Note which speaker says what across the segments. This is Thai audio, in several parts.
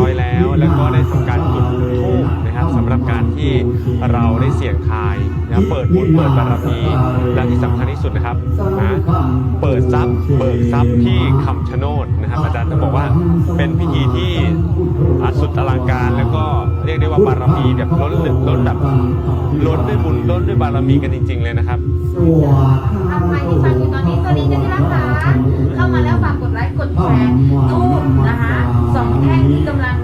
Speaker 1: ร้อยแล้ว แล้วก็ได้ทำการจุด ที่เราได้เสี่ยงทายนะเปิดบุญเปิดบารมีและที่สำคัญที่สุดนะครับนะเปิดทรัพย์เบิกทรัพย์ที่คำชะโนดนะครับ อาจารย์ต้องบอกว่าเป็นพิธีที่อสุดอลังการ แล้วก็เรียกได้ว่าบารมีแบบล้นลือล้นแบบล้นด้วยบุญล้นด้วยบารมีกันจริง ๆ เลยนะครับ
Speaker 2: ถ้าใครที่ฟังอยู่ตอนนี้สวัสดีกันที่รักค่ะเข้ามาแล้วฝากกดไลค์กดแชร์ทูบนะคะสองแท่งที่กำลัง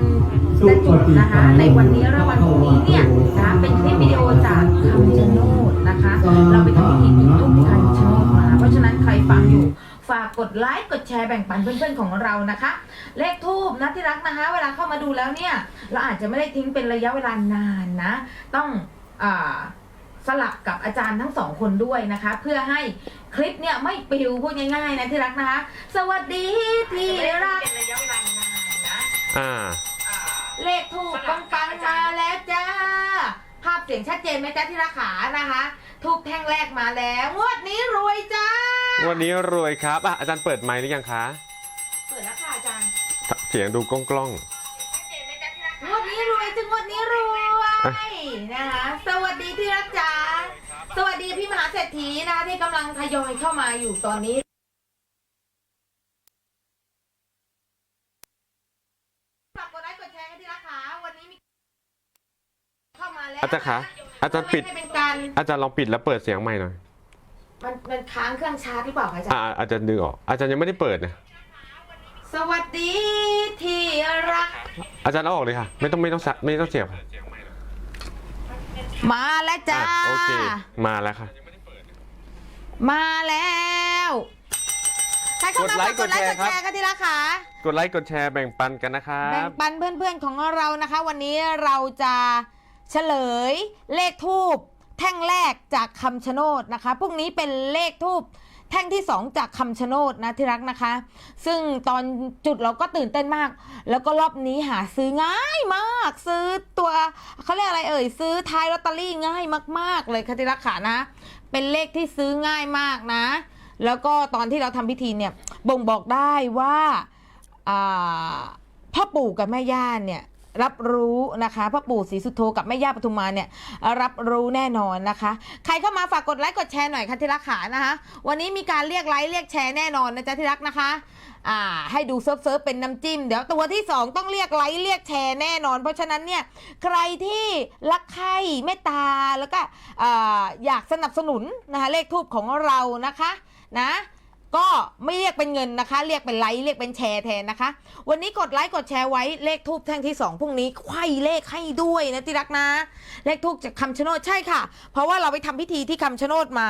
Speaker 2: จะจุดนะคะ ในวันนี้และวันพรุ่งนี้เนี่ยนะเป็นคลิปวิดีโอจากคำชะโนดนะคะ เราไปทำพิธีจุดทูบคำชะโนดมา เพราะฉะนั้นใครฟังอยู่ฝากกดไลค์กดแชร์แบ่งปันเพื่อนๆของเรานะคะ เลขทูบนะที่รักนะคะ เวลาเข้ามาดูแล้วเนี่ย เราอาจจะไม่ได้ทิ้งเป็นระยะเวลานานนะ ต้องอ่าสลับกับอาจารย์ทั้งสองคนด้วยนะคะ เพื่อให้คลิปเนี่ยไม่ปิวพูดง่ายๆนะที่รักนะคะ สวัสดีที่รักเป็นระยะเวลานานนะ
Speaker 1: อ่า
Speaker 2: เลขถูกปังปังๆมาแล้วจ้า ภาพเสียงชัดเจนไหมจ๊ะที่รักขานะคะทูบแท่งแรกมาแล้วงวดนี้รวยจ้า
Speaker 1: วันนี้รวยครับอะอาจารย์เปิดไมค์หรือยังคะ
Speaker 2: เปิดแล้วค่ะอาจารย์
Speaker 1: เสียงดูกล้องกล้อง
Speaker 2: งวดนี้รวยจึงงวดนี้รวยนะคะ สวัสดีที่รักจ๋าสวัสดีพี่มหาเศรษฐีนะคะที่กำลังทยอยเข้ามาอยู่ตอนนี้ ฝากกดไลค์กดแชร์กันที่รักขาวันนี้มีเข้ามาแล้ว
Speaker 1: อาจารย์คะอาจารย์ปิด
Speaker 2: ไม่ให้เป็นการ
Speaker 1: อาจารย์ลองปิดแล้วเปิดเสียงใหม่หน่อย
Speaker 2: มันมันค้างเครื่องชาร์จหรือเปล่าคะอาจารย์
Speaker 1: อ่าอาจารย์ดึงออก อาจารย์ยังไม่ได้เปิดนะ
Speaker 2: สวัสดีที่รัก
Speaker 1: อาจารย์เอาออกเลยค่ะ ไม่ต้องไม่ต้องสะไม่ต้องเสียบค่ะ
Speaker 2: มาแล้วจ้า
Speaker 1: อะโอเค มาแล้วค่ะ
Speaker 2: มาแล้วใครเข้ามาฝากกดไลค์กดแชร์กันที่รักขา
Speaker 1: กดไลค์กดแชร์แบ่งปันกันนะครั
Speaker 2: แบ่ง
Speaker 1: บ
Speaker 2: ปันเพื่อนๆของเรานะคะ วันนี้เราจะ เฉลย เลขทูบแท่งแรกจากคำชะโนดนะคะพรุ่งนี้เป็นเลขทูบแท่งที่ 2 จากคำชะโนดนะที่รักนะคะ ซึ่งตอนจุดเราก็ตื่นเต้นมาก แล้วก็รอบนี้หาซื้อง่ายมาก ซื้อตัวเขาเรียกอะไรเอ่ย ซื้อท้ายลอตเตอรี่ง่ายมาก ๆ เลยค่ะที่รักขานะ เป็นเลขที่ซื้อง่ายมากนะ แล้วก็ตอนที่เราทำพิธีเนี่ยบ่งบอกได้ว่าอ่าพ่อปู่กับแม่ย่าเนี่ย รับรู้นะคะพ่อปู่ศรีสุโธกับแม่ย่าปทุมมาเนี่ยรับรู้แน่นอนนะคะ ใครเข้ามาฝากกดไลค์กดแชร์หน่อยค่ะที่รักขานะคะ วันนี้มีการเรียกไลค์เรียกแชร์แน่นอนนะจ๊ะที่รักนะคะอ่าให้ดูเซิร์ฟเซิร์ฟเป็นน้ำจิ้ม เดี๋ยวตัวที่สองต้องเรียกไลค์เรียกแชร์แน่นอน เพราะฉะนั้นเนี่ยใครที่รักใครเมตตาแล้วก็ออยากสนับสนุนนะคะเลขทูบของเรานะคะนะ ก็ไม่เรียกเป็นเงินนะคะ เรียกเป็นไลค์เรียกเป็นแชร์แทนนะคะ วันนี้กดไลค์กดแชร์ไว้เลขทูบแท่งที่ 2พรุ่งนี้ไขว้เลขให้ด้วยนะที่รักนะ เลขทูบจากคำชะโนดใช่ค่ะ เพราะว่าเราไปทำพิธีที่คำชะโนดมา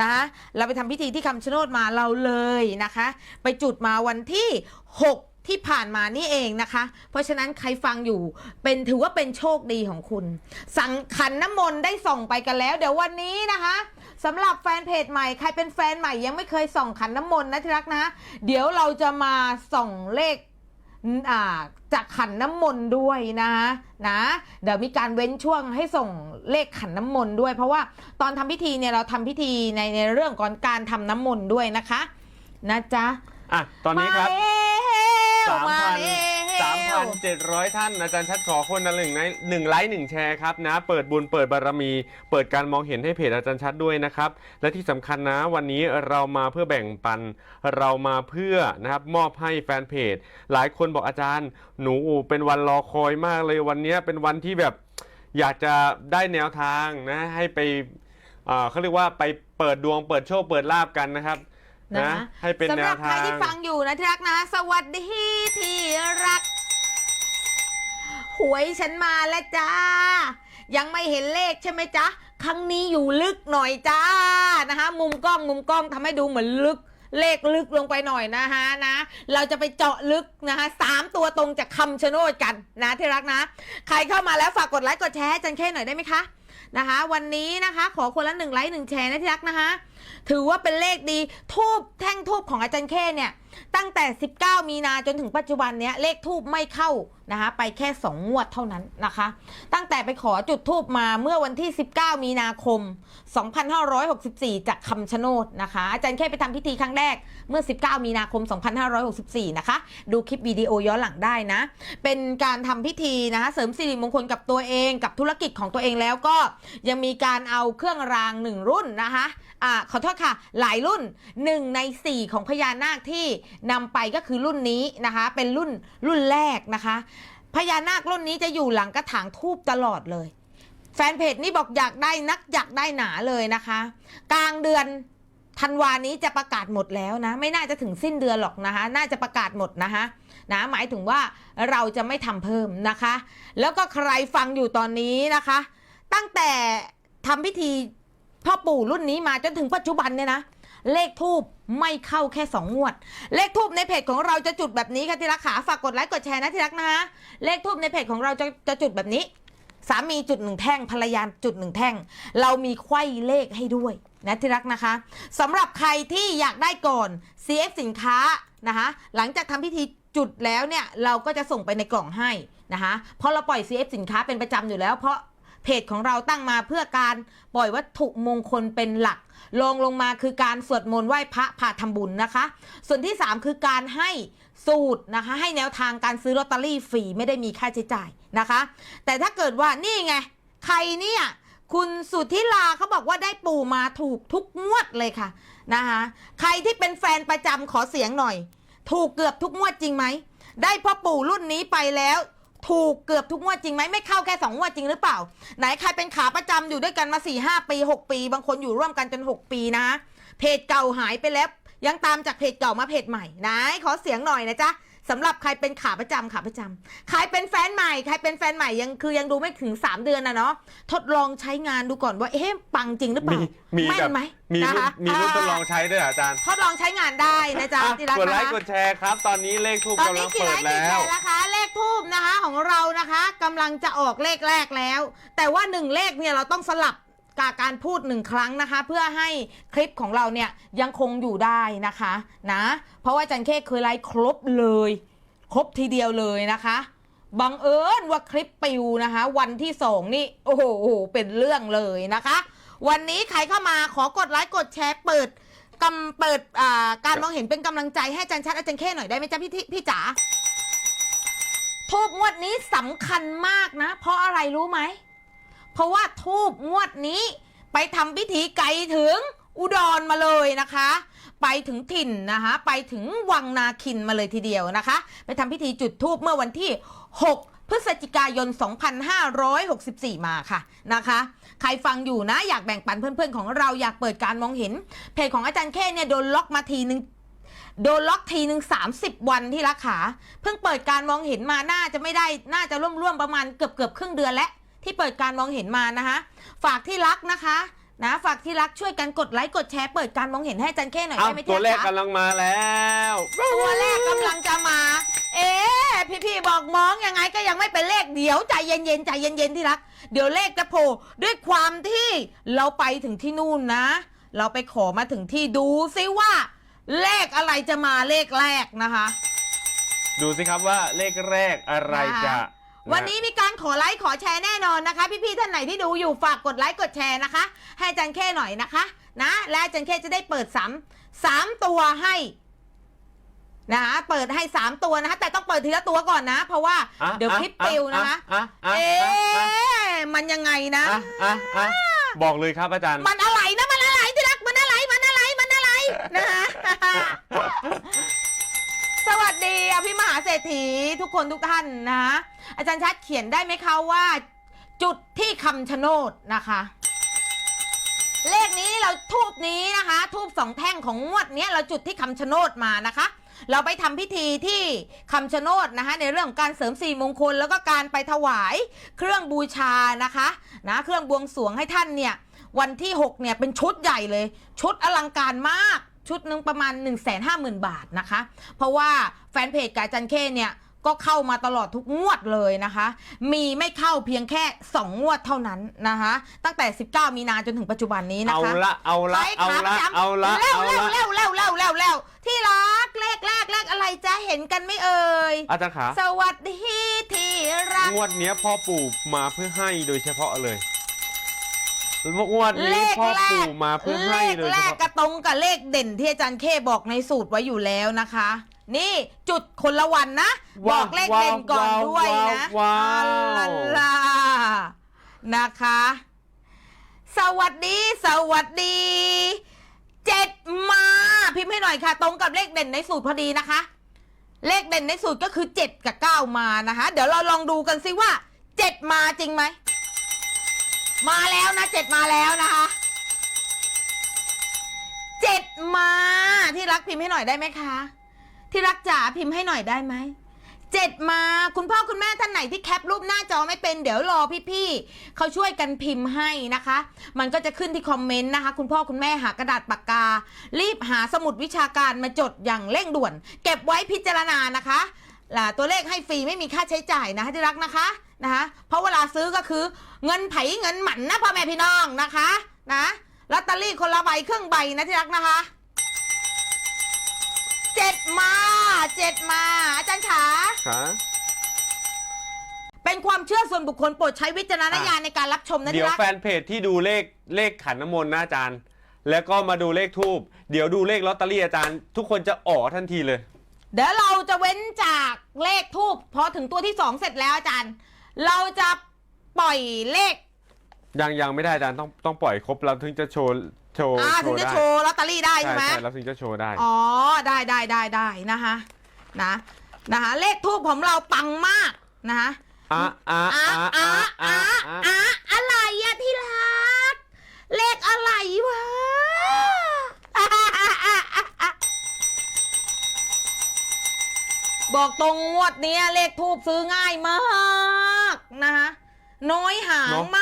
Speaker 2: นะคะเราไปทำพิธีที่คำชะโนดมาเราเลยนะคะ ไปจุดมาวันที่ 6ที่ผ่านมานี่เองนะคะ เพราะฉะนั้นใครฟังอยู่เป็นถือว่าเป็นโชคดีของคุณ สังขันน้ำมนต์ได้ส่งไปกันแล้ว เดี๋ยววันนี้นะคะ สำหรับแฟนเพจใหม่ใครเป็นแฟนใหม่ยังไม่เคยส่องขันน้ำมนต์นะที่รักนะ เดี๋ยวเราจะมาส่องเลขอ่าจากขันน้ำมนต์ด้วยนะนะเดี๋ยวมีการเว้นช่วงให้ส่งเลขขันน้ำมนต์ด้วย เพราะว่าตอนทำพิธีเนี่ยเราทำพิธีในในเรื่องของการทำน้ำมนต์ด้วยนะคะ นะจ๊ะ
Speaker 1: อะตอนนี้ครับ
Speaker 2: มา
Speaker 1: สาม
Speaker 2: แล้ว
Speaker 1: พัน
Speaker 2: มา
Speaker 1: สามพันเจ็ดร้อยท่าน อาจารย์ชัดขอคนละหนึ่งในหนึ่งไลค์หนึ่งแชร์ครับนะ เปิดบุญเปิดบารมี เปิดการมองเห็นให้เพจอาจารย์ชัดด้วยนะครับ และที่สำคัญนะวันนี้เรามาเพื่อแบ่งปัน เรามาเพื่อนะครับมอบให้แฟนเพจ หลายคนบอกอาจารย์ หนูเป็นวันรอคอยมากเลยวันนี้เป็นวันที่แบบอยากจะได้แนวทางนะให้ไปเขาเรียกว่าไปเปิดดวงเปิดโชคเปิดลาบกันนะครับ
Speaker 2: นะ
Speaker 1: นะ ให้เป็น
Speaker 2: สำ
Speaker 1: แน
Speaker 2: หรั
Speaker 1: ว
Speaker 2: บใคร
Speaker 1: ทาง
Speaker 2: ที่ฟังอยู่นะที่รักนะ สวัสดีที่รัก หวยฉันมาแล้วจ้า ยังไม่เห็นเลขใช่ไหมจ๊ะ ครั้งนี้อยู่ลึกหน่อยจ้านะคะมุมกล้องมุมกล้องทำให้ดูเหมือนลึกเลขลึกลงไปหน่อยนะฮะนะ เราจะไปเจาะลึกนะคะสามตัวตรงจากคำชะโนดกันนะที่รักนะ ใครเข้ามาแล้วฝากกดไลค์กดแชร์ให้จันเข้หน่อยได้ไหมคะ นะคะ วันนี้นะคะ ขอคนละหนึ่งไลค์หนึ่งแชร์นะที่รักนะคะ ถือว่าเป็นเลขดีทูบแท่งทูบของอาจารย์เค้เนี่ย ตั้งแต่ 19 มีนาจนถึงปัจจุบันเนี้ยเลขทูบไม่เข้านะคะไปแค่ 2 งวดเท่านั้นนะคะ ตั้งแต่ไปขอจุดทูบมาเมื่อวันที่ 19 มีนาคม 2564 จากคำชะโนดนะคะ อาจารย์แค่ไปทำพิธีครั้งแรกเมื่อ 19 มีนาคม 2564 นะคะ ดูคลิปวิดีโอย้อนหลังได้นะ เป็นการทำพิธีนะคะเสริมสิริมงคลกับตัวเองกับธุรกิจของตัวเองแล้วก็ยังมีการเอาเครื่องรางหนึ่งรุ่นนะคะอ่าขอโทษค่ะหลายรุ่น 1 ใน 4 ของพญานาคที่นำไปก็คือรุ่นนี้นะคะ เป็นรุ่นรุ่นแรกนะคะ พญานาครุ่นนี้จะอยู่หลังกระถางทูบตลอดเลย แฟนเพจนี่บอกอยากได้นักอยากได้หนาเลยนะคะ กลางเดือนธันวานี้จะประกาศหมดแล้วนะ ไม่น่าจะถึงสิ้นเดือนหรอกนะคะ น่าจะประกาศหมดนะคะนะหมายถึงว่าเราจะไม่ทำเพิ่มนะคะ แล้วก็ใครฟังอยู่ตอนนี้นะคะ ตั้งแต่ทำพิธีพ่อปู่รุ่นนี้มาจนถึงปัจจุบันเนี่ยนะ เลขทูบไม่เข้าแค่สองงวด เลขทูบในเพจของเราจะจุดแบบนี้ค่ะที่รักขาฝากกดไลค์กดแชร์นะที่รักนะคะเลขทูบในเพจของเราจะจะจุดแบบนี้ สามีจุดหนึ่งแท่งภรรยาจุดหนึ่งแท่ง เรามีไขว้เลขให้ด้วยนะที่รักนะคะสำหรับใครที่อยากได้ก่อน CF สินค้านะคะหลังจากทำพิธีจุดแล้วเนี่ยเราก็จะส่งไปในกล่องให้นะคะเพราะเราปล่อย CF สินค้าเป็นประจำอยู่แล้วเพราะ เพจของเราตั้งมาเพื่อการปล่อยวัตถุมงคลเป็นหลักลงลงมาคือการสวดมนต์ไหว้พระผ่าทำบุญนะคะ ส่วนที่ 3 คือการให้สูตรนะคะ ให้แนวทางการซื้อลอตเตอรี่ฟรีไม่ได้มีค่าใช้จ่ายนะคะ แต่ถ้าเกิดว่านี่ไง ใครเนี่ยคุณสุทธิลาเขาบอกว่าได้ปู่มาถูกทุกงวดเลยค่ะนะคะใครที่เป็นแฟนประจำขอเสียงหน่อย ถูกเกือบทุกงวดจริงไหมได้พ่อปู่รุ่นนี้ไปแล้ว ถูกเกือบทุกงวดจริงไหมไม่เข้าแค่สองงวดจริงหรือเปล่า ไหนใครเป็นขาประจำอยู่ด้วยกันมา4ี่หปี 6 ปี บางคนอยู่ร่วมกันจน 6 ปีนะ เพจเก่าหายไปแล้ว ยังตามจากเพจเก่ามาเพจใหม่ไหนขอเสียงหน่อยนะจ๊ะ สำหรับใครเป็นขาประจำขาประจำใครเป็นแฟนใหม่ใครเป็นแฟนใหม่ยังคือยังดูไม่ถึง 3 เดือนนะเนาะทดลองใช้งานดูก่อนว่าเอ๊ะปังจริงหรือเป
Speaker 1: มี
Speaker 2: ล่า
Speaker 1: มี
Speaker 2: แม่
Speaker 1: แบบ
Speaker 2: นไหม
Speaker 1: มี
Speaker 2: นะ
Speaker 1: รุ่น
Speaker 2: คะ
Speaker 1: มีรุ่นทดลองใช้ด้วยเหรออาจารย์
Speaker 2: ทดลองใช้งานได้นะจ๊ะ
Speaker 1: อะ
Speaker 2: ที่รัก
Speaker 1: กดไล
Speaker 2: นะ
Speaker 1: ค์
Speaker 2: คะ
Speaker 1: กดแชร์ครับ ตอนนี้เลขทูบ
Speaker 2: ตอน
Speaker 1: กำลั
Speaker 2: นี้
Speaker 1: ง
Speaker 2: กี่
Speaker 1: เปิ
Speaker 2: ไล
Speaker 1: ด
Speaker 2: ค์กี่
Speaker 1: แล้
Speaker 2: แช
Speaker 1: ว
Speaker 2: ร์นะคะเลขทูบนะคะของเรานะคะกำลังจะออกเลขแรกแล้ว แต่ว่าหนึ่งเลขเนี่ยเราต้องสลับ กับการพูดหนึ่งครั้งนะคะ เพื่อให้คลิปของเราเนี่ยยังคงอยู่ได้นะคะนะเพราะว่าจันเคเคยไลฟ์ครบเลย ครบทีเดียวเลยนะคะบังเอิญว่าคลิปปิวนะคะ วันที่สองนี่โอ้โหเป็นเรื่องเลยนะคะ วันนี้ใครเข้ามาขอกดไลค์กดแชร์เปิดกำเปิดอ่าการมองเห็นเป็นกำลังใจให้อาจันชัดอาจารย์เข้หน่อยได้ไหมจ๊ะพี่ที่พี่จ๋าทูบงวดนี้สำคัญมากนะ เพราะอะไรรู้ไหม เพราะว่าทูบงวดนี้ ไปทำพิธีไกลถึงอุดรมาเลยนะคะ ไปถึงถิ่นนะคะ ไปถึงวังนาคินมาเลยทีเดียวนะคะ ไปทำพิธีจุดทูบเมื่อวันที่ 6 พฤศจิกายน 2564 มาค่ะนะคะ ใครฟังอยู่นะอยากแบ่งปันเพื่อนๆของเราอยากเปิดการมองเห็น เพจของอาจารย์เข้เนี่ยโดนล็อกมาทีนึงโดนล็อกทีหนึ่ง30 วันที่รักขา เพิ่งเปิดการมองเห็นมาน่าจะไม่ได้น่าจะร่วมๆประมาณเกือบเกือบครึ่งเดือนแล้ว ที่เปิดการมองเห็นมานะคะ ฝากที่รักนะคะนะฝากที่รักช่วยกันกดไลค์กดแชร์เปิดการมองเห็นให้อาจันเข้หน่อย
Speaker 1: เอา
Speaker 2: ได้ไหม
Speaker 1: ตัวเลข
Speaker 2: จ๊ะ
Speaker 1: กำลังมาแล้ว
Speaker 2: ตัวเลขกำลังจะมา เอ๊ะพี่ๆบอกมองยังไงก็ยังไม่เป็นเลขเดี๋ยวใจเย็นๆใจเย็นๆที่รัก เดี๋ยวเลขจะโผล่ด้วยความที่เราไปถึงที่นู่นนะ เราไปขอมาถึงที่ดูซิว่า เลขอะไรจะมาเลขแรกนะคะ
Speaker 1: ดูสิครับว่าเลขแรกอะไรจะ
Speaker 2: วันนี้มีการขอไลค์ขอแชร์แน่นอนนะคะ พี่ๆท่านไหนที่ดูอยู่ฝากกดไลค์กดแชร์นะคะ ให้อาจันเข้หน่อยนะคะ นะ และอาจันเข้จะได้เปิดสามสามตัวให้นะคะเปิดให้สามตัวนะคะแต่ต้องเปิดทีละตัวก่อนนะ เพราะว่า
Speaker 1: อะ
Speaker 2: เดี๋ยวคลิปปิวนะคะ
Speaker 1: อะอะ
Speaker 2: เอ๊
Speaker 1: อะอะะ
Speaker 2: มันยังไงนะ
Speaker 1: อะอะอะบอกเลยครับอาจารย์
Speaker 2: มันอะไรนะมันอะไรที่รักมันอะไรมันอะไรมันอะไรนะคะสวัสดีอภิมหาเศรษฐีทุกคนทุกท่านนะ อาจารย์ชัดเขียนได้ไหมคะว่า จุดที่คำชะโนดนะคะ เลขนี้เราทูบนี้นะคะ ทูบสองแท่งของงวดเนี้ยเราจุดที่คำชะโนดมานะคะ เราไปทำพิธีที่คำชะโนดนะคะ ในเรื่องของการเสริมสีมงคล แล้วก็การไปถวายเครื่องบูชานะคะนะเครื่องบวงสรวงให้ท่านเนี่ยวันที่6เนี่ยเป็นชุดใหญ่เลย ชุดอลังการมากชุดหนึ่งประมาณ 1 5 0 0 0 0 บาทนะคะ เพราะว่าแฟนเพจกาจันเคเนี่ย ก็เข้ามาตลอดทุกงวดเลยนะคะ มีไม่เข้าเพียงแค่ 2 งวดเท่านั้นนะคะ ตั้งแต่ 19 มีนาจนถึงปัจจุบันนี้นะ
Speaker 1: เอา
Speaker 2: คะ
Speaker 1: ละเอาละ
Speaker 2: ใคร
Speaker 1: เอา
Speaker 2: ถาม
Speaker 1: ละ
Speaker 2: ย้ำ
Speaker 1: เอาละ
Speaker 2: เร็ว
Speaker 1: เอา
Speaker 2: เร็ว
Speaker 1: ละ
Speaker 2: เร็วเร็วเร็วเร็วเร็วที่รักเลขแรกเลขอะไรจะเห็นกันไหม่เอ่ย
Speaker 1: อาจารย์ขา
Speaker 2: สวัสดีที่รัก
Speaker 1: งวดเนี้ยพ่อปู่มาเพื่อให้โดยเฉพาะเลย งวด
Speaker 2: เล
Speaker 1: นี้
Speaker 2: ข
Speaker 1: พ่อ
Speaker 2: แร
Speaker 1: ปู่
Speaker 2: ก
Speaker 1: มาเพื่อ
Speaker 2: เล
Speaker 1: ให้
Speaker 2: ข
Speaker 1: โดย
Speaker 2: แร
Speaker 1: เฉ
Speaker 2: ก
Speaker 1: พาะ
Speaker 2: กระตรงกับเลขเด่นที่อาจารย์เคบอกในสูตรไว้อยู่แล้วนะคะ นี่จุดคนละวันนะ
Speaker 1: ว้าว
Speaker 2: บอกเลขเด่นก่อน
Speaker 1: ว้าว
Speaker 2: ด้วยนะ
Speaker 1: ว้าว
Speaker 2: อัลลานะคะ สวัสดีสวัสดีเจ็ดมา พิมพ์ให้หน่อยค่ะ ตรงกับเลขเด่นในสูตรพอดีนะคะ เลขเด่นในสูตรก็คือ7กับ9มานะคะ เดี๋ยวเราลองดูกันซิว่า7มาจริงไหมมาแล้วนะ7มาแล้วนะคะ7มาที่รักพิมพ์ให้หน่อยได้ไหมคะ ที่รักจ๋าพิมพ์ให้หน่อยได้ไหมเจ็ดมาคุณพ่อคุณแม่ท่านไหนที่แคปรูปหน้าจอไม่เป็นเดี๋ยวรอพี่ๆเขาช่วยกันพิมพ์ให้นะคะ มันก็จะขึ้นที่คอมเมนต์นะคะ คุณพ่อคุณแม่หากระดาษปากกา รีบหาสมุดวิชาการมาจดอย่างเร่งด่วน เก็บไว้พิจารณานะคะล่ะตัวเลขให้ฟรีไม่มีค่าใช้จ่ายนะที่รักนะคะนะคะเพราะเวลาซื้อก็คือเงินไผเงินหมันนะพ่อแม่พี่น้องนะคะนะลอตเตอรี่คนละใบครึ่งใบนะที่รักนะคะ จ็ดมาเจ็ดมา อาจารย์ขา
Speaker 1: ขา
Speaker 2: เป็นความเชื่อส่วนบุคคลโปรดใช้วิจารณญาณในการรับชมนะ
Speaker 1: เดี๋
Speaker 2: ที่
Speaker 1: ยว
Speaker 2: รัก
Speaker 1: แฟนเพจที่ดูเลขเลขขันน้ำมนต์นะอาจารย์ แล้วก็มาดูเลขทูบเดี๋ยวดูเลขลอตเตอรี่อาจารย์ ทุกคนจะอ๋อทันทีเลย
Speaker 2: เดี๋ยวเราจะเว้นจากเลขทูบพอถึงตัวที่สองเสร็จแล้วอาจารย์ เราจะปล่อยเลข
Speaker 1: ยังยังไม่ได้อาจารย์ต้องต้องปล่อยครบเราถึงจะโชว์ โชว์
Speaker 2: อ่า
Speaker 1: โช
Speaker 2: ถึง
Speaker 1: ว์
Speaker 2: จะ
Speaker 1: ได้
Speaker 2: โชว์ลอตเตอรี่ได้
Speaker 1: ใช่
Speaker 2: ใช่ไหม
Speaker 1: ใช่เราถึงจะโชว์ได้
Speaker 2: อ๋อได้ได้ได้ได้นะคะนะนะคะเลขทูบของเราปังมากนะคะ
Speaker 1: อะอะ
Speaker 2: อะ
Speaker 1: อะ
Speaker 2: อะ
Speaker 1: อะ
Speaker 2: อะ
Speaker 1: อะ
Speaker 2: อะอะไรอะที่รัก เลขอะไรวะอะอะอะอะอะอะบอกตรงงวดเนี้ยเลขทูบซื้อง่ายมากนะคะน้อยหางม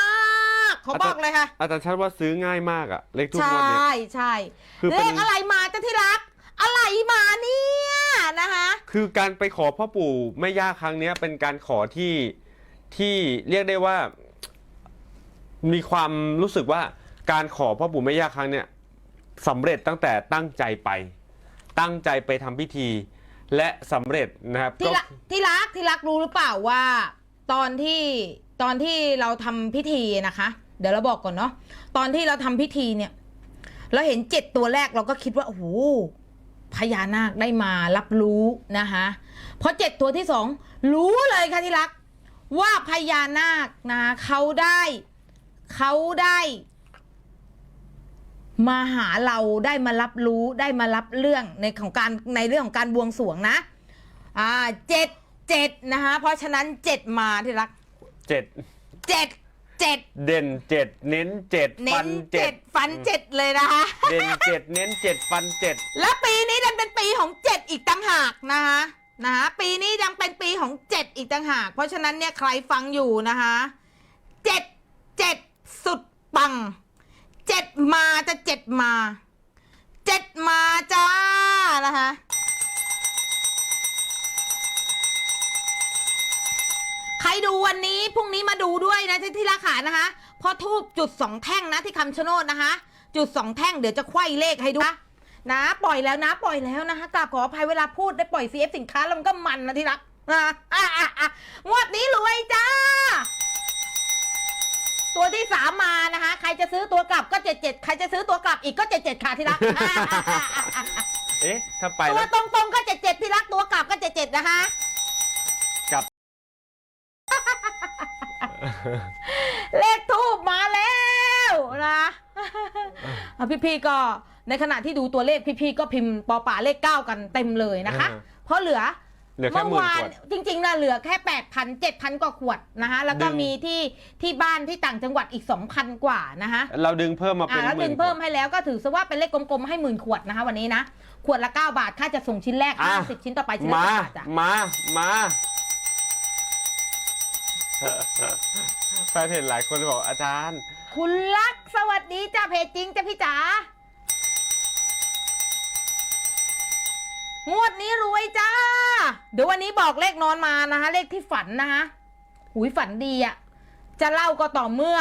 Speaker 2: าก เขาบอกเลยค่ะ
Speaker 1: อาจารย์ชัดว่าซื้อง่ายมากอะเลขทูบ
Speaker 2: ใช
Speaker 1: งวดเนี้ย่
Speaker 2: ใช่
Speaker 1: คือเป็น
Speaker 2: เลขอะไรมาจ้ะที่รัก อะไรมาเนี่ยนะคะ
Speaker 1: คือการไปขอพ่อปู่แม่ย่าครั้งเนี้ยเป็นการขอที่ที่เรียกได้ว่า มีความรู้สึกว่าการขอพ่อปู่แม่ย่าครั้งเนี้ยสำเร็จตั้งแต่ตั้งใจไป ตั้งใจไปทำพิธี และสำเร็จนะครับ
Speaker 2: ที่
Speaker 1: ก็
Speaker 2: รักที่รักที่รักรู้หรือเปล่าว่า ตอนที่ตอนที่เราทำพิธีนะคะ เดี๋ยวเราบอกก่อนเนาะตอนที่เราทำพิธีเนี่ย เราเห็นเจ็ดตัวแรกเราก็คิดว่าโอ้โหพญานาคได้มารับรู้นะคะพอเจ็ดตัวที่สองรู้เลยค่ะที่รัก ว่าพญานาคนะเขาได้เขาได้มาหาเราได้มารับรู้ได้มารับเรื่องในของการในเรื่องของการบวงสรวงนะ อ่าเจ็ดเจ็ดนะคะเพราะฉะนั้นเจ็ดมาที่รัก
Speaker 1: เจ็ด
Speaker 2: เจ็ด เจ็ด
Speaker 1: เด่นเจ็ดเน้นเจ็ด
Speaker 2: เน้
Speaker 1: ฟั
Speaker 2: น
Speaker 1: น
Speaker 2: เจ็
Speaker 1: เจ็
Speaker 2: ด
Speaker 1: ด
Speaker 2: ฟันเจ็ดเลยนะคะ
Speaker 1: เด่นเจ็ดเน้นเจ็ดฟันเจ็ด
Speaker 2: และปีนี้ดันเป็นปีของเจ็ดอีกต่างหากนะคะนะคะปีนี้ยังเป็นปีของเจ็ดอีกต่างหาก เพราะฉะนั้นเนี่ยใครฟังอยู่นะคะเจ็ดเจ็ดสุดปังเจ็ดมาจะเจ็ดมาเจ็ดมาจ้านะคะ ใค รดูวันนี้พรุ่งนี้มาดูด้วยนะที่ที่ราคานะคะเพราะทูบจุดสองแท่งนะที่คำชะโนดนะคะ จุดสองแท่งเดี๋ยวจะไขว้เลขให้ดูนะนะปล่อยแล้วนะปล่อยแล้วนะคะกราบขออภัยเวลาพูดได้ปล่อย CF สินค้าแล้วมันก็มันนะที่รักนะอะอะอะงวดนี้รวยจ้า ตัวที่สามมานะคะ ใครจะซื้อตัวกลับก็เจ็ดเจ็ดใครจะซื้อตัวกลับอีกก็เจ็ดเจ็ดค่ะที่รักอะอะอะอะอะ
Speaker 1: เอ๊ะ ถ้าไป
Speaker 2: ตัว
Speaker 1: แล้ว
Speaker 2: ตรงๆก็เจ็ดเจ็ดที่รักตัวกลับก็เจ็ดเจ็ดนะคะ
Speaker 1: กลับ
Speaker 2: เลขทูบมาแล้วนะอะ พี่ๆก็ในขณะที่ดูตัวเลขพี่ๆก็พิมพ์ปอป่าเลขเก้ากันเต็มเลยนะคะ
Speaker 1: อ่า
Speaker 2: เพราะเหลือ
Speaker 1: เหลือแค่หมื่น
Speaker 2: วาน
Speaker 1: ขวด
Speaker 2: จริงๆนะเหลือแค่แปดพันเจ็ดพันกว่าขวดนะคะแล้วก็
Speaker 1: ดึง
Speaker 2: มีที่ที่บ้านที่ต่างจังหวัดอีกสองพันกว่านะคะ
Speaker 1: เราดึงเพิ่มมา
Speaker 2: อ่า
Speaker 1: เป็น
Speaker 2: แล้ว
Speaker 1: ห
Speaker 2: ดึ
Speaker 1: มื่
Speaker 2: ง
Speaker 1: นข
Speaker 2: เพิ่
Speaker 1: ว
Speaker 2: ม
Speaker 1: ด
Speaker 2: ให้แล้วก็ถือซะว่าเป็นเลขกลมๆให้หมื่นขวดนะคะวันนี้นะ ขวดละ 9 บาท ค่าจะส่งชิ้นแรก
Speaker 1: อะ
Speaker 2: 50 ชิ้นต่อไปชิ้นละ
Speaker 1: มา
Speaker 2: 10บาทจ้ะ
Speaker 1: มา มาแฟนเพจหลายคนบอกอาจารย์
Speaker 2: คุณลักษณ์สวัสดีจ้าเพจจริงจ้าพี่จ๋างวดนี้รวยจ้า เดี๋ยววันนี้บอกเลขนอนมานะคะ เลขที่ฝันนะคะหุยฝันดีอะจะเล่าก็ต่อเมื่อ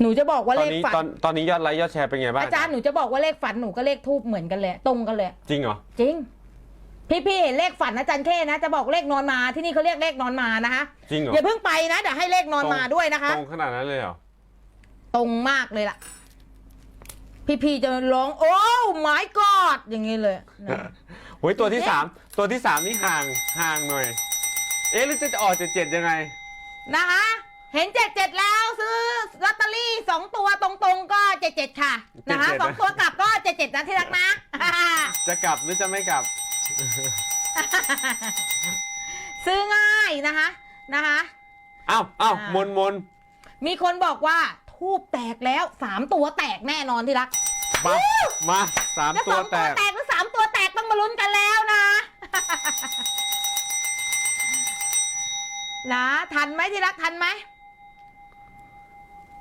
Speaker 2: หนูจะบอกว่า
Speaker 1: ตอ
Speaker 2: เล
Speaker 1: น
Speaker 2: ข
Speaker 1: นี้
Speaker 2: ฝัน
Speaker 1: ตอนตอนนี้ยอดไลค์ยอดแชร์เป็นไงบ้าง
Speaker 2: อาจารย์หนูจะบอกว่าเลขฝันหนูก็เลขทูบเหมือนกันเลย ตรงกันเลย
Speaker 1: จริงเหรอ
Speaker 2: จริง พี่พี่ๆเห็นเลขฝันอาจารย์เข้นะ จะบอกเลขนอนมาที่นี่เขาเรียกเลขนอนมานะคะ
Speaker 1: จริงเหรอ
Speaker 2: อย่าเพิ่งไปนะเดี๋ยวให้เลขนอนมาด้วยนะคะ
Speaker 1: ตรงขนาดนั้นเลยเหรอ
Speaker 2: ตรงมากเลยล่ะ พี่พี่ๆจะร้องโอ้ my god อย่างนี้เลยนะ
Speaker 1: โอ้ยตัวที่สามตัวที่สามนี่ห่างห่างหน่อย เอ๊ะหรือจะออกเจ็ดเจ็ดยังไง
Speaker 2: นะคะ เห็นเจ็ดเจ็ดแล้วซื้อลอตเตอรี่สองตัวตรงๆก็เจ็ดเจ็ดค่ะนะคะ
Speaker 1: 77
Speaker 2: สองตัวกลับก็เจ็ดเจ็ดนะที่รักนะ
Speaker 1: จะกลับหรือจะไม่กลับ
Speaker 2: ซื้อง่ายนะคะนะคะ
Speaker 1: เอ้าเอ้า
Speaker 2: อ่าม
Speaker 1: นมน
Speaker 2: มีคนบอกว่าทูบแตกแล้วสามตัวแตกแน่นอนที่รัก
Speaker 1: มามาสาม
Speaker 2: จะ
Speaker 1: ตั
Speaker 2: ส
Speaker 1: ว
Speaker 2: อง
Speaker 1: แต
Speaker 2: ตัว
Speaker 1: ก
Speaker 2: แตกหรือสามตัวแตกต้องมาลุ้นกันแล้วนะนะทันไหมที่รักทันไหม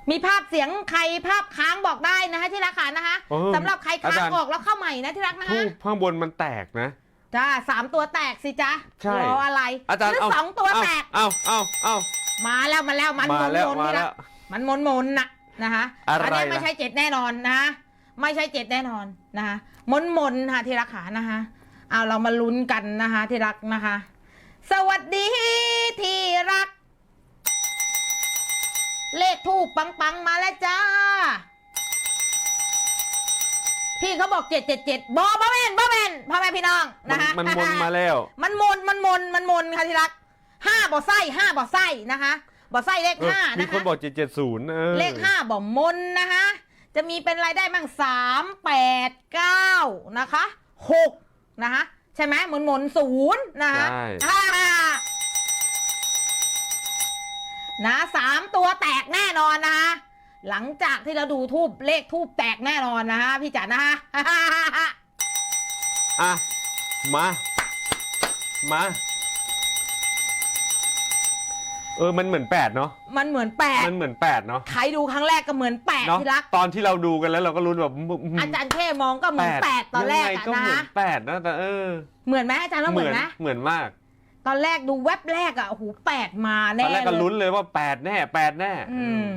Speaker 2: มีภาพเสียงใครภาพค้างบอกได้นะคะที่รักค่ะนะคะ
Speaker 1: เออ
Speaker 2: สำหรับใครค้าง
Speaker 1: อาจารย์
Speaker 2: ออกแล้วเข้าใหม่นะที่รักนะ
Speaker 1: ทู
Speaker 2: คะ
Speaker 1: บข้างบนมันแตกนะ
Speaker 2: จ้าสามตัวแตกสิจ้าร
Speaker 1: ใช่
Speaker 2: ออะไร
Speaker 1: อาจารย์
Speaker 2: หรือ
Speaker 1: เอา
Speaker 2: สองตัว
Speaker 1: เา
Speaker 2: แตก
Speaker 1: เอ้าเอ้าเอ้า
Speaker 2: มาแล้วมาแล้วมัน
Speaker 1: มา
Speaker 2: มน
Speaker 1: แล้ว
Speaker 2: มน
Speaker 1: มา
Speaker 2: ที่
Speaker 1: แล้
Speaker 2: รั
Speaker 1: ว
Speaker 2: กมันมนมนๆน่ะนะคะ
Speaker 1: อะไร
Speaker 2: นนี้ไม่
Speaker 1: ล่ะ
Speaker 2: ใช่เจ็ดแน่นอนนะคะไม่ใช่เจ็ดแน่นอนนะคะมนมนๆค่ะที่รักขานะคะเอาเรามาลุ้นกันนะคะที่รักนะคะ สวัสดีที่รัก เลขทูปปังปังๆมาแล้วจ้า พี่เขาบอกเจ็ดเจ็ดเจ็ดบอบ้าแมนบ้าแมนพ่อแม่พี่น้อง
Speaker 1: มั
Speaker 2: นะ
Speaker 1: น
Speaker 2: คะ
Speaker 1: มันมนมาแล้ว
Speaker 2: มันมนมันมนมันมนค่ะที่รักห้าบ่อไส้ห้าบ่อไส้นะคะบ่อไส้เลข
Speaker 1: เออ
Speaker 2: ห้า
Speaker 1: มี
Speaker 2: นะ
Speaker 1: คน
Speaker 2: คะ
Speaker 1: บอกเจ็ดเจ็ดศูนย์เออ
Speaker 2: เลขห้าบ่อมนนะคะ จะมีเป็นรายได้บ้างสามแปดเก้านะคะหกนะคะใช่ไหมมนมนศูนย์นะคะ
Speaker 1: ใช่
Speaker 2: อ่านะสามตัวแตกแน่นอนนะคะ หลังจากที่เราดูทูบเลขทูบแตกแน่นอนนะคะพี่จ๋านะคะ
Speaker 1: อะ มา มา เออ มันเหมือนแปดเนาะ
Speaker 2: มันเหมือนแปด
Speaker 1: มันเหมือนแปดเนาะ
Speaker 2: ใครดูครั้งแรกก็เหมือนแปด
Speaker 1: เนาะ
Speaker 2: ที่รัก
Speaker 1: ตอนที่เราดูกันแล้วเราก็รู้นแบบม
Speaker 2: อาจารย์เท่มองก็เหมือนแปดตอนแรก
Speaker 1: ยังไง
Speaker 2: อะ
Speaker 1: ก็
Speaker 2: นะ
Speaker 1: เหมือน
Speaker 2: คะ
Speaker 1: แปดนะแต่เออ
Speaker 2: เหมือนไหมอาจารย์ว่าเหมือนไหม
Speaker 1: เหมือนมาก
Speaker 2: ตอนแรกดูแว็บแรกอะโอ้โหแปดมา
Speaker 1: ต
Speaker 2: แน่
Speaker 1: อนแรกก็
Speaker 2: เลย
Speaker 1: ลุ้นเลยว่าแปดแน่แปดแน่
Speaker 2: อืม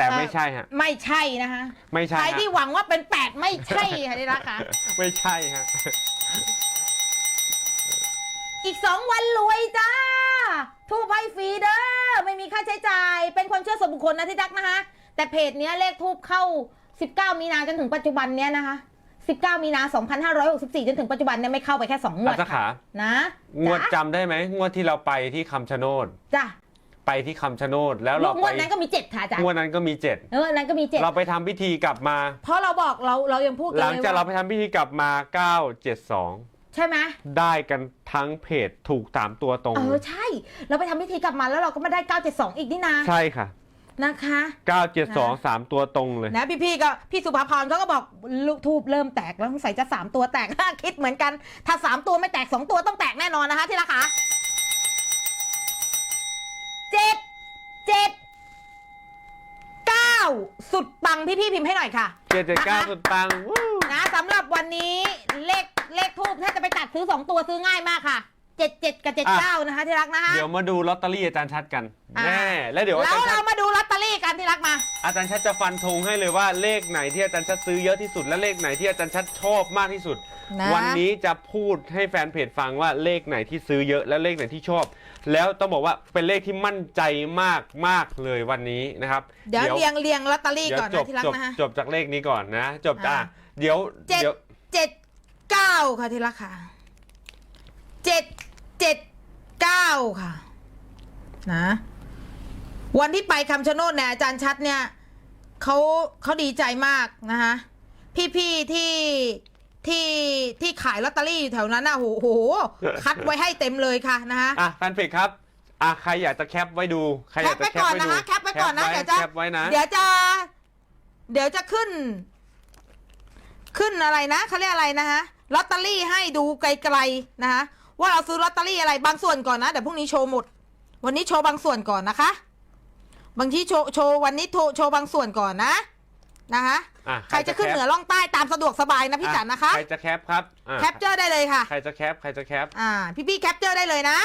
Speaker 1: แต่ไม่ใช่ฮะ
Speaker 2: ไม่ใช่นะคะ
Speaker 1: ไม่ใช่
Speaker 2: ใคร
Speaker 1: ฮะ
Speaker 2: ที่หวังว่าเป็นแปดไม่ใช่ค่ะที่รักค่ะ
Speaker 1: ไม่ใช่ฮะ
Speaker 2: อีกสองวันรวยจ้า ทูบให้ฟรีเด้อ ไม่มีค่าใช้จ่าย เป็นความเชื่อส่วนบุคคลนะที่รักนะคะ แต่เพจเนี้ยเลขทูบเข้า 19 มีนาจนถึงปัจจุบันเนี้ยนะคะ 19 มีนา 2564 จนถึงปัจจุบันเนี่ยไม่เข้าไปแค่ 2 งว
Speaker 1: อา
Speaker 2: ด
Speaker 1: จารย์ขา
Speaker 2: นะ
Speaker 1: งวด
Speaker 2: จ้ะ
Speaker 1: จำได้ไหม งวดที่เราไปที่คำชะโนด
Speaker 2: จ้ะ
Speaker 1: ไปที่คำชะโนดแล้วเรา
Speaker 2: ง
Speaker 1: ไป
Speaker 2: วดนั้นก็มีเจ็ดค่ะอาจารย์
Speaker 1: งวดนั้นก็มีเจ็ด
Speaker 2: เอออันนั้นก็มีเจ็ด
Speaker 1: เราไปทำพิธีกลับมา
Speaker 2: เพราะเราบอกเราเรายังพูดกัน
Speaker 1: หลัง
Speaker 2: เลย
Speaker 1: จากเรา
Speaker 2: ว่า
Speaker 1: ไปทำพิธีกลับมา 972
Speaker 2: ใช่ไหม
Speaker 1: ได้กันทั้งเพจถูกตามตัวตรง
Speaker 2: เออใช่ เราไปทำพิธีกลับมาแล้วเราก็มาได้972อีกนี่นะ
Speaker 1: ใช่ค่ะ
Speaker 2: นะคะ
Speaker 1: 972 3 ตัวตรงเลย
Speaker 2: นะพี่ๆก็พี่สุภาพรเขาก็บอกลูกทูบเริ่มแตกแล้วสงสัยจะ 3 ตัวแตก คิดเหมือนกัน ถ้า 3 ตัวไม่แตก 2 ตัวต้องแตกแน่นอนนะคะที่ราคา เจ็ดเจ็ดเก้าสุดปังพี่ๆพิมพ์ให้หน่อยค่ะ
Speaker 1: 779สุดปังวู้
Speaker 2: นะสำหรับวันนี้เลขเลขทูบถ้าจะไปตัดซื้อ2ตัวซื้อง่ายมากค่ะ 77กับ79นะคะที่รักนะคะ
Speaker 1: เดี๋ยวมาดูลอตเตอรี่อาจารย์ชัดกัน
Speaker 2: อ่า
Speaker 1: แน่แล้วเดี๋ยวอา
Speaker 2: แล้
Speaker 1: จาวรย์ชั
Speaker 2: เรา
Speaker 1: ด
Speaker 2: มาดูลอตเตอรี่กันที่รักมา
Speaker 1: อาจารย์ชัดจะฟันธงให้เลยว่าเลขไหนที่อาจารย์ชัดซื้อเยอะที่สุดและเลขไหนที่อาจารย์ชัดชอบมากที่สุด
Speaker 2: นะ
Speaker 1: วันนี้จะพูดให้แฟนเพจฟังว่าเลขไหนที่ซื้อเยอะและเลขไหนที่ชอบ แล้วต้องบอกว่าเป็นเลขที่มั่นใจมากมากๆเลยวันนี้นะครับ
Speaker 2: เดี๋ยวเรียงเรียงลอตเตอรี่
Speaker 1: เดี๋ยว
Speaker 2: ก่อน
Speaker 1: จ
Speaker 2: นะ
Speaker 1: บ
Speaker 2: ที่รัก
Speaker 1: จบ
Speaker 2: นะคะ
Speaker 1: จบจากเลขนี้ก่อนนะ จบจ้า
Speaker 2: อ่า
Speaker 1: เดี๋ยว
Speaker 2: เจ็ด
Speaker 1: เดี๋ยว
Speaker 2: เจ็ดเก้าค่ะที่รักค่ะเจ็ด เจ็ดเก้าค่ะ นะ วันที่ไปคำชะโนดเนี่ยอาจารย์ชัดเนี่ยเขาเขาดีใจมากนะคะพี่ๆที่ที่ที่ขายลอตเตอรี่อยู่แถวนั้นนะโอ้โหคัดไว้ให้เต็มเลยค่ะนะคะ
Speaker 1: อะแฟนเพจครับอะใครอยากจะแคปไว้ดูใครอ
Speaker 2: แค
Speaker 1: ยา
Speaker 2: ป
Speaker 1: ก
Speaker 2: ไว้
Speaker 1: จะแคป
Speaker 2: ก่อน
Speaker 1: ไว้
Speaker 2: นะ
Speaker 1: ดู
Speaker 2: คะแคปไว้ก่อนนะ
Speaker 1: แคป
Speaker 2: เดี๋ยวจะ
Speaker 1: แคปไว้นะ
Speaker 2: เดี๋ยวจะ เดี๋ยวจะขึ้น ขึ้นอะไรนะเขาเรียกอะไรนะคะลอตเตอรี่ให้ดูไกลๆนะคะ ว่าเราซื้อลอตเตอรี่อะไรบางส่วนก่อนนะเดี๋ยวพรุ่งนี้โชว์หมด วันนี้โชว์บางส่วนก่อนนะคะ บางทีโชว์โชว์วันนี้โชว์โชว์บางส่วนก่อนนะนะคะ
Speaker 1: อะ
Speaker 2: ใครจะขึ้นเหนือล่องใต้ตามสะดวกสบายนะพี่จันนะคะ
Speaker 1: ใครจะแคปครับอะ
Speaker 2: แคปเจอร์ได้เลยค่ะ
Speaker 1: ใครจะแคปใครจะแคป
Speaker 2: อ่า พี่ๆแคปเจอร์ได้เลยนะ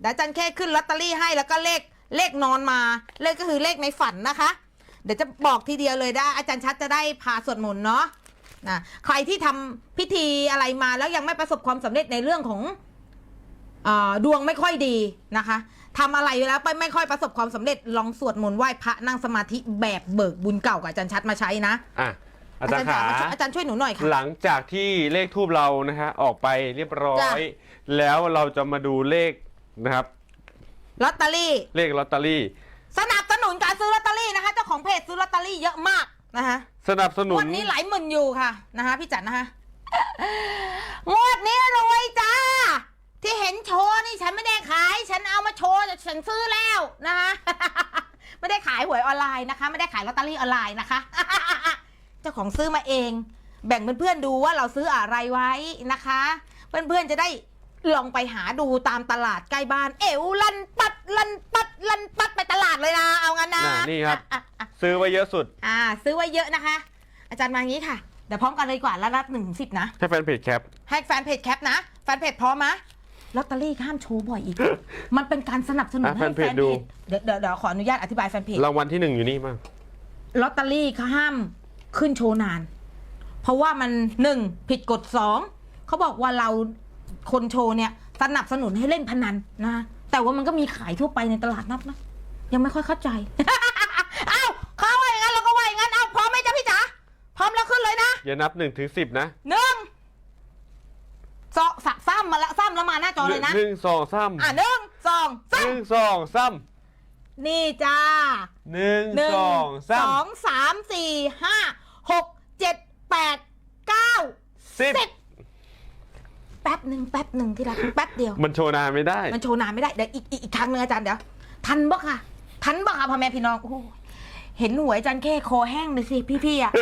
Speaker 2: เดี๋ยวอาจันแค่ขึ้นลอตเตอรี่ให้แล้วก็เลขเลขนอนมา เลขก็คือเลขในฝันนะคะ เดี๋ยวจะบอกทีเดียวเลยได้ อาจารย์ชัดจะได้พาสวดมนต์เนาะนะใครที่ทำพิธีอะไรมาแล้วยังไม่ประสบความสำเร็จในเรื่องของอา ดวงไม่ค่อยดีนะคะทำอะไรแล้วไปไม่ค่อยประสบความสำเร็จลองสวดมนต์ไหว้พระนั่งสมาธิแบบเบิกบุญเก่ากับอาจารย์ชัดมาใช้นะ
Speaker 1: อะอาจารย์ขา
Speaker 2: มาช่วยอาจารย์ช่วยหนูหน่อยค่ะ
Speaker 1: หลังจากที่เลขทูบเรานะฮะออกไปเรียบร้อ
Speaker 2: จ้ะ
Speaker 1: ยแล้วเราจะมาดูเลขนะครับ
Speaker 2: ลอตเตอรี่
Speaker 1: เลขลอตเตอรี่
Speaker 2: สนับสนุนการซื้อลอตเตอรี่นะคะเจ้าของเพจซื้อลอตเตอรี่เยอะมากนะคะ
Speaker 1: สนับสนุน
Speaker 2: งวดนี้หลายหมื่นอยู่ค่ะนะคะพี่จันนะคะงวดนี้รวยจ้า ที่เห็นโชว์นี่ฉันไม่ได้ขาย ฉันเอามาโชว์แต่ฉันซื้อแล้วนะคะไม่ได้ขายหวยออนไลน์นะคะ ไม่ได้ขายลอตเตอรี่ออนไลน์นะคะ เจ้าของซื้อมาเอง แบ่งเพื่อนๆดูว่าเราซื้ออะไรไว้นะคะ เพื่อนๆจะได้ลองไปหาดูตามตลาดใกล้บ้าน เอวลันปัดลันปัดลันปัดไปตลาดเลยนะ เอางั้นนะ
Speaker 1: น่ะนี่ครับ
Speaker 2: อะอะ
Speaker 1: ซื้อไว้เยอะสุด
Speaker 2: อ่า ซื้อไว้เยอะนะคะ อาจารย์มาอย่างนี้ค่ะเดี๋ยวพร้อมกันเลยดีกว่าแล้วรับหนึ่งสิบนะ
Speaker 1: ให้แฟนเพจแคป
Speaker 2: ให้แฟนเพจแคปนะ แฟนเพจพร้อมมะ ลอตเตอรี่ห้ามโชว์บ่อยอีก มันเป็นการสนับสนุน
Speaker 1: อะ
Speaker 2: ให้
Speaker 1: แฟนเพจดู
Speaker 2: เดี๋ยวเดี๋ยวเดี๋ยวขออนุญาตอธิบายแฟนเพจ
Speaker 1: รางวัลที่หนึ่งอยู่นี่มั้ง
Speaker 2: ลอตเตอรี่เขาห้ามขึ้นโชว์นาน เพราะว่ามันหนึ่งผิดกฎสองเขาบอกว่าเราคนโชว์เนี่ยสนับสนุนให้เล่นพนันนะ แต่ว่ามันก็มีขายทั่วไปในตลาดนัดนะ ยังไม่ค่อยเข้าใจ เอ้าเขาว่าอย่างนั้นเราก็ว่าอย่างนั้นเอาพร้อมไหมจ๊ะพี่จ๋าพร้อมแล้วขึ้นเลยนะ
Speaker 1: อย่านับหนึ่งถึงสิบนะ
Speaker 2: หนึ่งสองสามซ้ำมาแล้วซ้ำแล้วมาหน้าจอเลยนะ
Speaker 1: หนึ่งสองสาม
Speaker 2: อะหนึ่งสอง
Speaker 1: ห
Speaker 2: ซ้
Speaker 1: นึ่งสองสามำ
Speaker 2: นี่จ้า
Speaker 1: หนึ่ง
Speaker 2: หนึ่ง
Speaker 1: สองสา
Speaker 2: สอ
Speaker 1: ม
Speaker 2: งสามสี่ห้าหกเจ็ดแปดเก้า
Speaker 1: สิบ
Speaker 2: สิบแป๊บหนึ่งแป๊บหนึ่งที่รักแป๊บเดียว
Speaker 1: มันโชว์นานไม่ได้
Speaker 2: มันโชว์นานไม่ได้เดี๋ยวอีกอีกอีกครั้งหนึงอาจารย์เดี๋ยวทันบ่ค่ะทันบ่ค่ะพ่อแม่พี่น้องโอ้โหเห็นหวยอาจารย์แค่คอแห้งเลยสิพี่ๆอะ